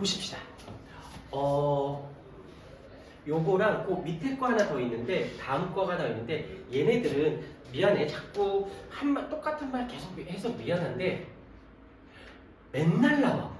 보십시다. 어, 요거랑 그 밑에 거 하나 더 있는데 다음 거가 하나 있는데 얘네들은 미안해 자꾸 한 말 똑같은 말 계속 해서 미안한데 맨날 나와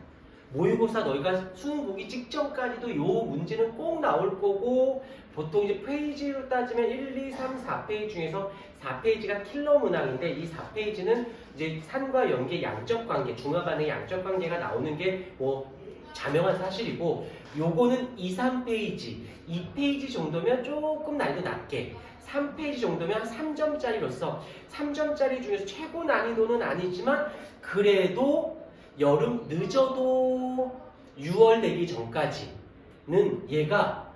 모의고사 너희가 수능 보기 직전까지도 요 문제는 꼭 나올 거고 보통 이제 페이지로 따지면 1, 2, 3, 4페이지 중에서 4페이지가 킬러 문항인데 이 4페이지는 이제 산과 연계 양적 관계 중화반의 양적 관계가 나오는 게 뭐 자명한 사실이고 요거는 2, 3페이지 2페이지 정도면 조금 난이도 낮게 3페이지 정도면 3점짜리로서 3점짜리 중에서 최고 난이도는 아니지만 그래도 여름 늦어도 6월 되기 전까지는 얘가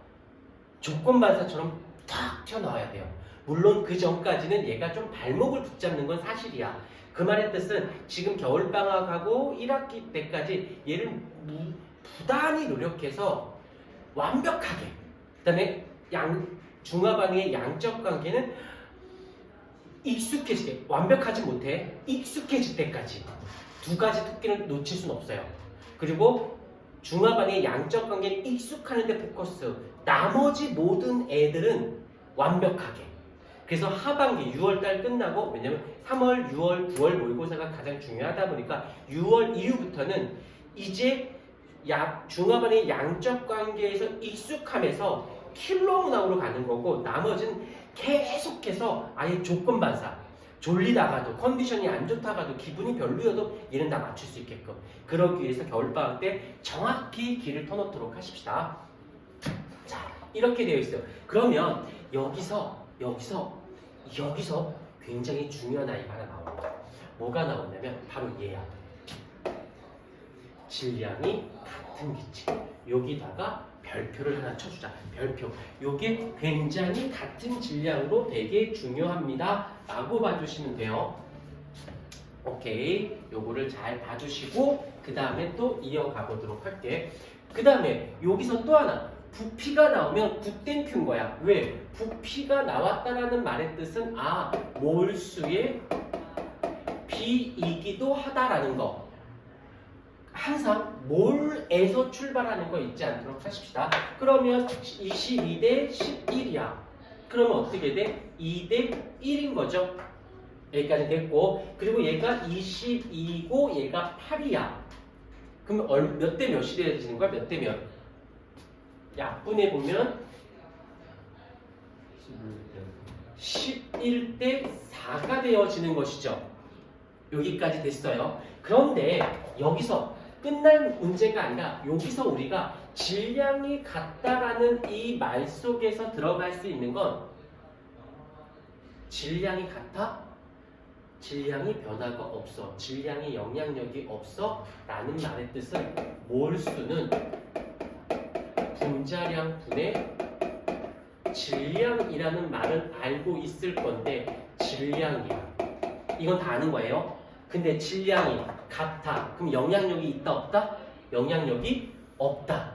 조건반사처럼 탁 튀어나와야 돼요. 물론 그 전까지는 얘가 좀 발목을 붙잡는 건 사실이야. 그 말의 뜻은 지금 겨울방학하고 1학기 때까지 얘를 무- 부단히 노력해서 완벽하게 그 다음에 양, 중화반의 양적 관계는 익숙해지게 완벽하지 못해 익숙해질 때까지 두 가지 토끼를 놓칠 수는 없어요. 그리고 중화반의 양적 관계는 익숙하는데 포커스 나머지 모든 애들은 완벽하게 그래서 하반기 6월달 끝나고 왜냐면 3월, 6월, 9월 모의고사가 가장 중요하다 보니까 6월 이후부터는 이제 야, 중화반의 양적 관계에서 익숙함에서 킬러 문항으로 가는 거고 나머지는 계속해서 아예 조건 반사. 졸리다가도 컨디션이 안 좋다가도 기분이 별로여도 얘는 다 맞출 수 있게끔. 그러기 위해서 겨울방학 때 정확히 길을 터놓도록 하십시다. 자 이렇게 되어 있어요. 그러면 여기서 여기서 여기서 굉장히 중요한 아이가 하나 나옵니다 뭐가 나오냐면 바로 얘야. 질량이 같은 기체 여기다가 별표를 하나 쳐주자. 별표. 요게 굉장히 같은 질량으로 되게 중요합니다. 라고 봐주시면 돼요. 오케이. 요거를 잘 봐주시고 그 다음에 또 이어가 보도록 할게. 그 다음에 여기서 또 하나 부피가 나오면 굿땡 큐인 거야 왜? 부피가 나왔다라는 말의 뜻은 아 몰수의 비이기도 하다라는 거 항상 몰에서 출발하는 거 잊지 않도록 하십시다. 그러면 22대 11이야. 그러면 어떻게 돼? 2대 1인 거죠. 여기까지 됐고 그리고 얘가 22고 얘가 8이야. 그럼 몇 대 몇이 되어지는 거야? 몇 대 몇? 약분해 보면 11대 4가 되어지는 것이죠. 여기까지 됐어요. 그런데 여기서 끝날 문제가 아니라 여기서 우리가 질량이 같다라는 이 말 속에서 들어갈 수 있는 건 질량이 같아? 질량이 변화가 없어. 질량이 영향력이 없어. 라는 말의 뜻은 몰수는 분자량 분의 질량이라는 말은 알고 있을 건데 질량이야. 이건 다 아는 거예요. 근데 질량이 같아. 그럼 영향력이 있다 없다? 영향력이 없다.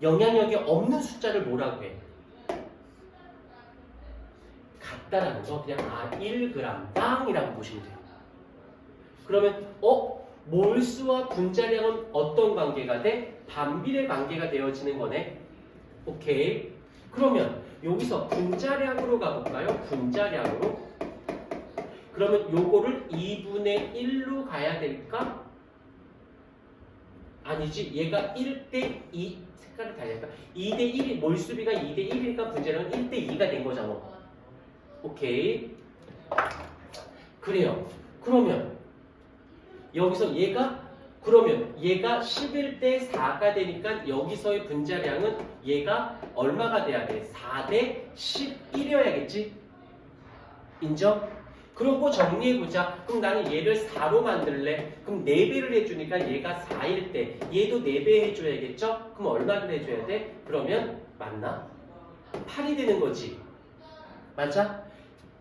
영향력이 없는 숫자를 뭐라고 해? 같다라는 거 그냥 아 1g당이라고 보시면 돼요. 그러면 어 몰수와 분자량은 어떤 관계가 돼? 반비례 관계가 되어지는 거네. 오케이. 그러면 여기서 분자량으로 가볼까요? 분자량으로. 그러면 요거를 2분의 1로 가야 될까? 아니지. 얘가 1대 2 색깔을 달릴까? 2대 1이 몰수비가 2대 1이니까 분자량은 1대 2가 된 거잖아. 오케이. 그래요. 그러면 여기서 얘가 그러면 얘가 11대 4가 되니까 여기서의 분자량은 얘가 얼마가 돼야 돼? 4대 11이어야겠지? 인정? 그러고 정리해보자. 그럼 나는 얘를 4로 만들래. 그럼 4배를 해주니까 얘가 4일 때 얘도 4배 해줘야겠죠? 그럼 얼마를 해줘야 돼? 그러면 맞나? 8이 되는 거지. 맞아?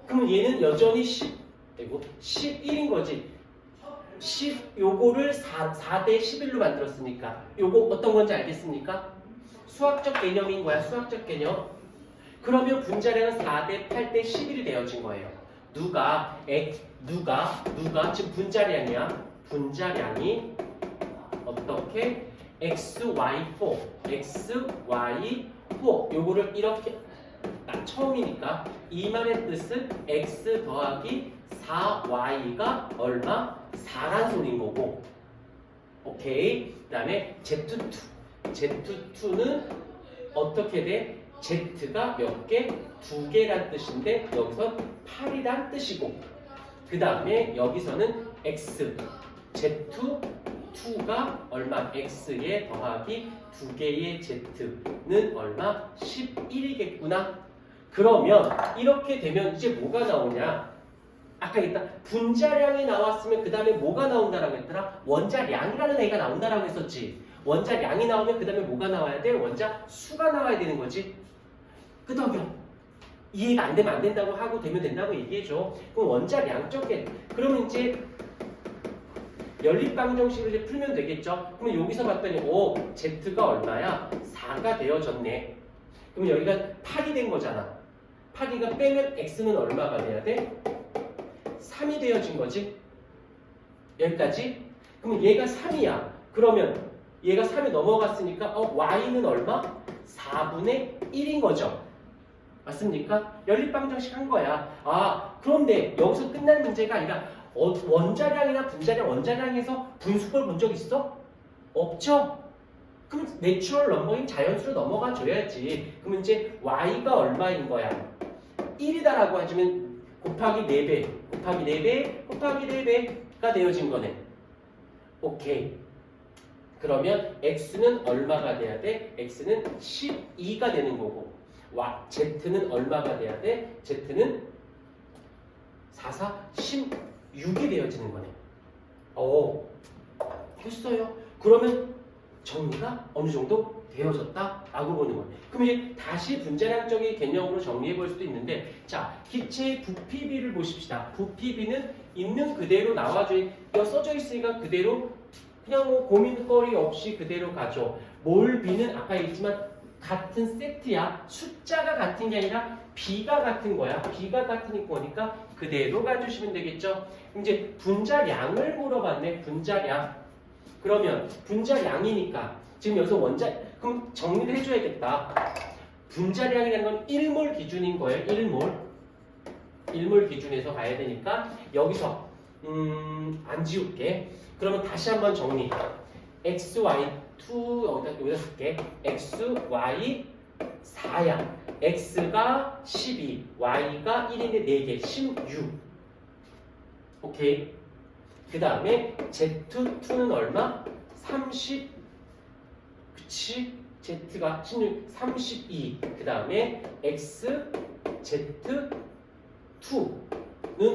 그럼 얘는 여전히 10, 그리고 11인 거지. 10, 요거를 4, 4대 11로 만들었으니까 요거 어떤 건지 알겠습니까? 수학적 개념인 거야, 수학적 개념. 그러면 분자량은 4대 8대 11이 되어진 거예요. 누가, X, 누가, 누가, 지금 분자량이야. 분자량이 어떻게 XY4, XY4 요거를 이렇게 딱 처음이니까 이만의 뜻은 X 더하기 4Y가 얼마? 4란 소리인 거고 오케이 그 다음에 Z2 Z2는 어떻게 돼? Z가 몇 개? 두 개란 뜻인데 여기서 8이란 뜻이고 그 다음에 여기서는 X Z2 2가 얼마? X에 더하기 두 개의 Z는 얼마? 11이겠구나. 그러면 이렇게 되면 이제 뭐가 나오냐? 아까 했다 분자량이 나왔으면 그 다음에 뭐가 나온다라고 했더라? 원자량이라는 애가 나온다라고 했었지. 원자량이 나오면 그 다음에 뭐가 나와야 돼? 원자 수가 나와야 되는 거지. 끄덕여. 이해가 안 되면 안 된다고 하고 되면 된다고 얘기해줘. 그럼 원자량 적게. 그러면 이제 연립방정식으로 이제 풀면 되겠죠. 그러면 여기서 봤더니 오 Z가 얼마야? 4가 되어졌네. 그럼 여기가 8이 된 거잖아. 8이가 빼면 X는 얼마가 돼야 돼? 3이 되어진 거지. 여기까지. 그럼 얘가 3이야. 그러면 얘가 3이 넘어갔으니까 어, Y는 얼마? 4분의 1인 거죠. 맞습니까? 연립방정식 한 거야. 아, 그런데 여기서 끝날 문제가 아니라 어, 원자량이나 분자량, 원자량에서 분수를 본적 있어? 없죠? 그럼 내추럴 넘버인 자연수로 넘어가 줘야지. 그럼 이제 y가 얼마인 거야? 1이다라고 하시면 곱하기 4배, 곱하기 4배, 곱하기 4배가 되어진 거네. 오케이. 그러면 x는 얼마가 돼야 돼? x는 12가 되는 거고 와, z는 얼마가 돼야 돼? z는 44, 16이 되어지는 거네. 오, 됐어요. 그러면 정리가 어느 정도 되어졌다 라고 보는 거예요. 그럼 이제 다시 분자량적인 개념으로 정리해 볼 수도 있는데, 자, 기체의 부피비를 보십시다. 부피비는 있는 그대로 이거 써져 있으니까 그대로 그냥 뭐 고민거리 없이 그대로 가죠. 몰비는 아까 얘기했지만 같은 세트야. 숫자가 같은 게 아니라 비가 같은 거야. 비가 같은 거니까 그대로 가주시면 되겠죠. 이제 분자량을 물어봤네. 분자량. 그러면 분자량이니까 지금 여기서 원자 그럼 정리를 해줘야겠다. 분자량이라는 건 1몰 기준인 거예요. 1몰. 1몰 기준에서 가야 되니까 여기서 음, 안 지울게. 그러면 다시 한번 정리. x, y 2 여기다 여기다 쓸게. x, y 4야. x가 12, y가 1인데 4개, 16. 오케이. 그 다음에 Z2는 얼마? 30. 그치? Z가 16, 32. 그 다음에 X, Z2는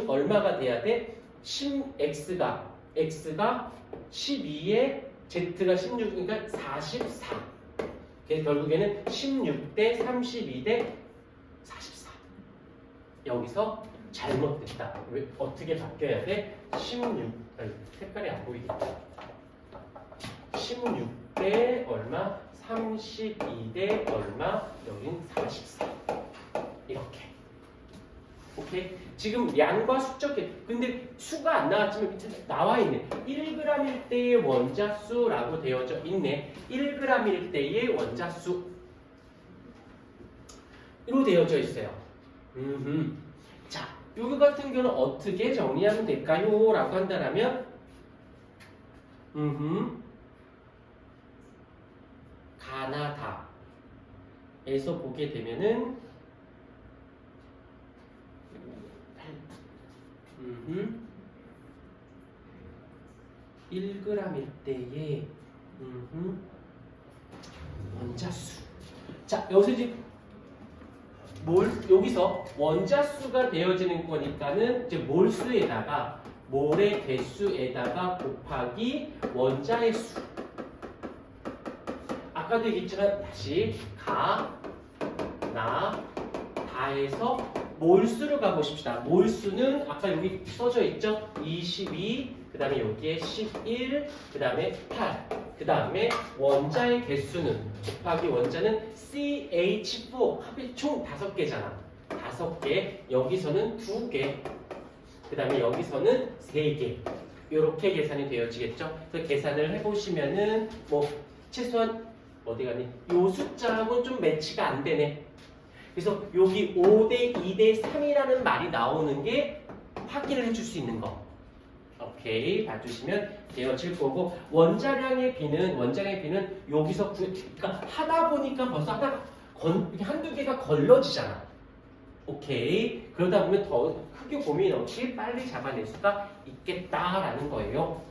얼마가 돼야 돼? 10, X가, X가 12에 Z가 16이니까 44. 그래서 결국에는 16대 32대 44. 여기서 잘못됐다. 왜 어떻게 바뀌어야 돼? 16. 아니, 색깔이 안 보이겠다. 16대 얼마? 32대 얼마? 여긴 44. 이렇게. 오케이? 지금 양과 수적 개 근데 수가 안 나왔지만 밑에 나와 있네. 1g일 때의 원자수라고 되어져 있네. 1g일 때의 원자수. 이로 되어져 있어요. 음흠. 자, 이거 같은 경우는 어떻게 정리하면 될까요? 라고 한다면 음흠. 가나다에서 보게 되면은 음흠. 1g일 때의. 원자수. 자, 여기서 이제 몰 여기서 원자수가 되어지는 거니까는 이제 몰수에다가 몰의 개수에다가 곱하기 원자의 수. 아까도 얘기했지만 다시 가, 나, 다에서 몰수를 가보십시다. 몰수는 아까 여기 써져 있죠? 22, 그 다음에 여기에 11, 그 다음에 8, 그 다음에 원자의 개수는 곱하기 원자는 CH4 합이 총 5개잖아. 5개, 여기서는 2개, 그 다음에 여기서는 3개. 이렇게 계산이 되어지겠죠? 그래서 계산을 해보시면은 뭐 최소한 어디 가니? 요 숫자하고는 좀 매치가 안 되네. 그래서 여기 5대 2대 3이라는 말이 나오는 게 확인을 해줄 수 있는 거. 오케이 봐주시면 되어질 거고 원자량의 비는 원자량의 비는 여기서 구, 그러니까 하다 보니까 벌써 하다가 건, 한두 개가 걸러지잖아. 오케이 그러다 보면 더 크게 고민 없이 빨리 잡아낼 수가 있겠다라는 거예요.